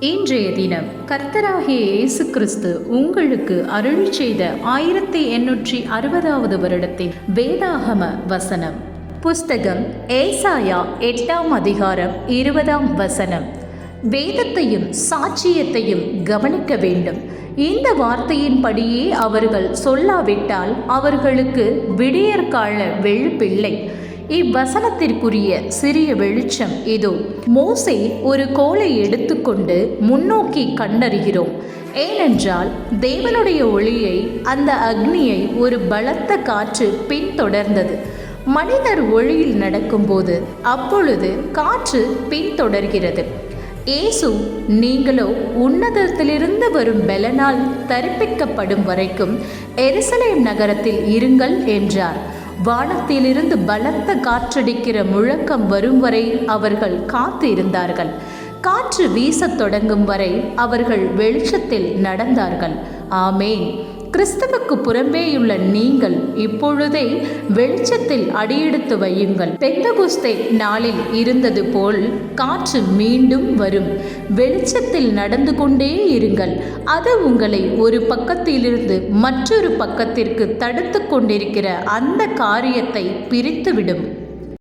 இன்றைய தினம் கர்த்தராகிய இயேசு கிறிஸ்து உங்களுக்கு அருள் செய்த ஆயிரத்தி எண்ணூற்றி அறுபதாவது வருடத்தின் வேதாகம வசனம். புஸ்தகம் ஏசாயா எட்டாம் அதிகாரம் இருபதாம் வசனம். வேதத்தையும் சாட்சியத்தையும் கவனிக்க வேண்டும். இந்த வார்த்தையின்படியே அவர்கள் சொல்லாவிட்டால் அவர்களுக்கு விடியற்கால வெள்ளுப்பிள்ளை இவ்வசனத்திற்குரிய சிறிய வெளிச்சம் இதோ. மோசே ஒரு கோலை எடுத்துக்கொண்டு முன்னோக்கி கண்டறிகிறோம். ஏனென்றால் தேவனுடைய ஒளியை அந்த அக்னியை ஒரு பலத்த காற்று பின்தொடர்ந்தது. மனிதர் ஒளியில் நடக்கும்போது அப்பொழுது காற்று பின்தொடர்கிறது. இயேசு நீங்களோ உன்னதத்திலிருந்து வரும் பெலனால் தரிப்பிக்கப்படும் வரைக்கும் எருசலேம் நகரத்தில் இருங்கள் என்றார். வானத்திலிருந்து பலத்த காற்றடிக்கிற முழக்கம் வரும் வரை அவர்கள் காத்து இருந்தார்கள். காற்று வீசத் தொடங்கும் வரை அவர்கள் வெளிச்சத்தில் நடந்தார்கள். ஆமேன். கிறிஸ்துவுக்கு புறம்பேயுள்ள நீங்கள் இப்பொழுதே வெளிச்சத்தில் அடியெடுத்து வையுங்கள். பெந்தகுஸ்தே நாளில் இருந்தது போல் காற்று மீண்டும் வரும். வெளிச்சத்தில் நடந்து கொண்டே இருங்கள். அது உங்களை ஒரு பக்கத்திலிருந்து மற்றொரு பக்கத்திற்கு தடுத்து கொண்டிருக்கிற அந்த காரியத்தை பிரித்துவிடும்.